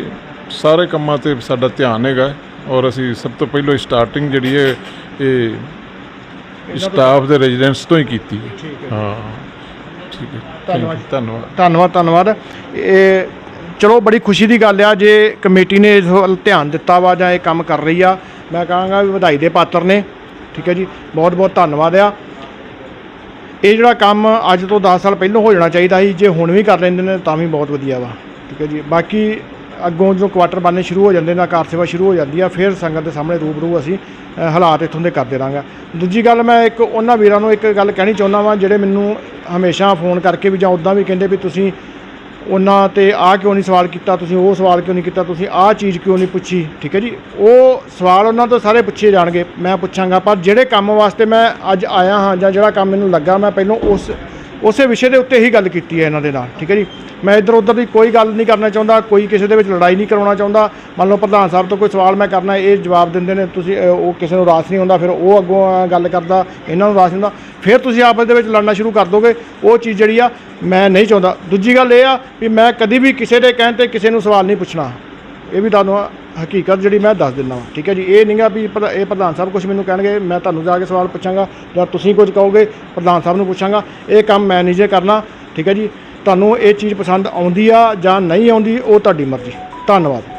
ਸਾਰੇ ਕੰਮਾਂ ਤੇ ਸਾਡਾ ਧਿਆਨ ਹੈਗਾ। ਔਰ ਅਸੀਂ ਸਭ ਤੋਂ ਪਹਿਲਾਂ ਸਟਾਰਟਿੰਗ ਜਿਹੜੀ ਹੈ, ਇਹ ਸਟਾਫ ਦੇ ਰੈਜ਼ੀਡੈਂਸ ਤੋਂ ਹੀ ਕੀਤੀ ਹੈ। ਹਾਂ ਠੀਕ ਹੈ। ਧੰਨਵਾਦ। ਧੰਨਵਾਦ। ਧੰਨਵਾਦ ਧੰਨਵਾਦ। ਇਹ ਚਲੋ ਬੜੀ ਖੁਸ਼ੀ ਦੀ ਗੱਲ ਆ ਜੇ ਕਮੇਟੀ ਨੇ ਇਸ ਵੱਲ ਧਿਆਨ ਦਿੱਤਾ ਵਾ ਜਾਂ ਇਹ ਕੰਮ ਕਰ ਰਹੀ ਆ ਮੈਂ ਕਹਾਂਗਾ ਵੀ ਵਧਾਈ ਦੇ ਪਾਤਰ ਨੇ। ਠੀਕ ਹੈ ਜੀ। ਬਹੁਤ ਬਹੁਤ ਧੰਨਵਾਦ ਆ। ਇਹ ਜਿਹੜਾ ਕੰਮ ਅੱਜ ਤੋਂ 10 ਸਾਲ ਪਹਿਲਾਂ ਹੋ ਜਾਣਾ ਚਾਹੀਦਾ ਸੀ ਜੇ ਹੁਣ ਵੀ ਕਰ ਲੈਂਦੇ ਨੇ ਤਾਂ ਵੀ ਬਹੁਤ ਵਧੀਆ ਵਾ। ਠੀਕ ਹੈ ਜੀ। ਬਾਕੀ ਅੱਗੋਂ ਜਦੋਂ ਕੁਆਟਰ ਬਣਨੇ ਸ਼ੁਰੂ ਹੋ ਜਾਂਦੇ ਨੇ ਕਾਰ ਸੇਵਾ ਸ਼ੁਰੂ ਹੋ ਜਾਂਦੀ ਆ, ਫਿਰ ਸੰਗਤ ਦੇ ਸਾਹਮਣੇ ਰੂਬਰੂ ਅਸੀਂ ਹਾਲਾਤ ਇੱਥੋਂ ਦੇ ਕਰਦੇ ਰਾਂਗਾ ਦੂਜੀ ਗੱਲ ਮੈਂ ਇੱਕ ਉਹਨਾਂ ਵੀਰਾਂ ਨੂੰ ਇੱਕ ਗੱਲ ਕਹਿਣੀ ਚਾਹੁੰਦਾ ਵਾਂ, ਜਿਹੜੇ ਮੈਨੂੰ ਹਮੇਸ਼ਾ ਫੋਨ ਕਰਕੇ ਵੀ ਜਾਂ ਉਦਾਂ ਵੀ ਕਹਿੰਦੇ ਵੀ ਤੁਸੀਂ ਉਹਨਾਂ ਤੇ ਆਹ ਕਿਉਂ ਨਹੀਂ ਸਵਾਲ ਕੀਤਾ, ਤੁਸੀਂ ਉਹ ਸਵਾਲ ਕਿਉਂ ਨਹੀਂ ਕੀਤਾ, ਤੁਸੀਂ ਆਹ ਚੀਜ਼ ਕਿਉਂ ਨਹੀਂ ਪੁੱਛੀ? ਠੀਕ ਹੈ ਜੀ? ਉਹ ਸਵਾਲ ਉਹਨਾਂ ਤੋਂ ਸਾਰੇ ਪੁੱਛੇ ਜਾਣਗੇ, ਮੈਂ ਪੁੱਛਾਂਗਾ, ਪਰ ਜਿਹੜੇ ਕੰਮ ਵਾਸਤੇ ਮੈਂ ਅੱਜ ਆਇਆ ਹਾਂ ਜਾਂ ਜਿਹੜਾ ਕੰਮ ਮੈਨੂੰ ਲੱਗਾ, ਮੈਂ ਪਹਿਲਾਂ ਉਸ ਉਸੇ ਵਿਸ਼ੇ ਦੇ ਉੱਤੇ ਹੀ ਗੱਲ ਕੀਤੀ ਹੈ ਇਹਨਾਂ ਦੇ ਨਾਲ, ਠੀਕ ਹੈ ਜੀ? ਮੈਂ ਇੱਧਰ ਉੱਧਰ ਦੀ ਕੋਈ ਗੱਲ ਨਹੀਂ ਕਰਨਾ ਚਾਹੁੰਦਾ, ਕੋਈ ਕਿਸੇ ਦੇ ਵਿੱਚ ਲੜਾਈ ਨਹੀਂ ਕਰਾਉਣਾ ਚਾਹੁੰਦਾ। ਮੰਨ ਲਓ ਪ੍ਰਧਾਨ ਸਾਹਿਬ ਤੋਂ ਕੋਈ ਸਵਾਲ ਮੈਂ ਕਰਨਾ, ਇਹ ਜਵਾਬ ਦਿੰਦੇ ਨੇ, ਤੁਸੀਂ ਉਹ ਕਿਸੇ ਨੂੰ ਰਾਸ ਨਹੀਂ ਹੁੰਦਾ, ਫਿਰ ਉਹ ਅੱਗੋਂ ਗੱਲ ਕਰਦਾ, ਇਹਨਾਂ ਨੂੰ ਰਾਸ ਨਹੀਂ ਹੁੰਦਾ। ਫਿਰ ਤੁਸੀਂ ਆਪਸ ਦੇ ਵਿੱਚ ਲੜਨਾ ਸ਼ੁਰੂ ਕਰ ਦੋਗੇ, ਉਹ ਚੀਜ਼ ਜਿਹੜੀ ਆ ਮੈਂ ਨਹੀਂ ਚਾਹੁੰਦਾ। ਦੂਜੀ ਗੱਲ ਇਹ ਆ ਵੀ ਮੈਂ ਕਦੀ ਵੀ ਕਿਸੇ ਦੇ ਕਹਿਣ ਤੇ ਕਿਸੇ ਨੂੰ ਸਵਾਲ ਨਹੀਂ ਪੁੱਛਣਾ। ਇਹ ਵੀ ਤੁਹਾਨੂੰ ਹਕੀਕਤ ਜਿਹੜੀ ਮੈਂ ਦੱਸ ਦਿੰਦਾ ਹਾਂ ਠੀਕ ਹੈ ਜੀ? ਇਹ ਨਹੀਂਗਾ ਵੀ ਪ੍ਰਧਾ- ਇਹ ਪ੍ਰਧਾਨ ਸਾਹਿਬ ਕੁਝ ਮੈਨੂੰ ਕਹਿਣਗੇ, ਮੈਂ ਤੁਹਾਨੂੰ ਜਾ ਕੇ ਸਵਾਲ ਪੁੱਛਾਂਗਾ, ਜਾਂ ਤੁਸੀਂ ਕੁਝ ਕਹੋਗੇ, ਪ੍ਰਧਾਨ ਸਾਹਿਬ ਨੂੰ ਪੁੱਛਾਂਗਾ, ਇਹ ਕੰਮ ਮੈਂ ਨਹੀਂ ਜੇ ਕਰਨਾ, ਠੀਕ ਹੈ ਜੀ? ਤੁਹਾਨੂੰ ਇਹ ਚੀਜ਼ ਪਸੰਦ ਆਉਂਦੀ ਆ ਜਾਂ ਨਹੀਂ ਆਉਂਦੀ, ਉਹ ਤੁਹਾਡੀ ਮਰਜ਼ੀ। ਧੰਨਵਾਦ।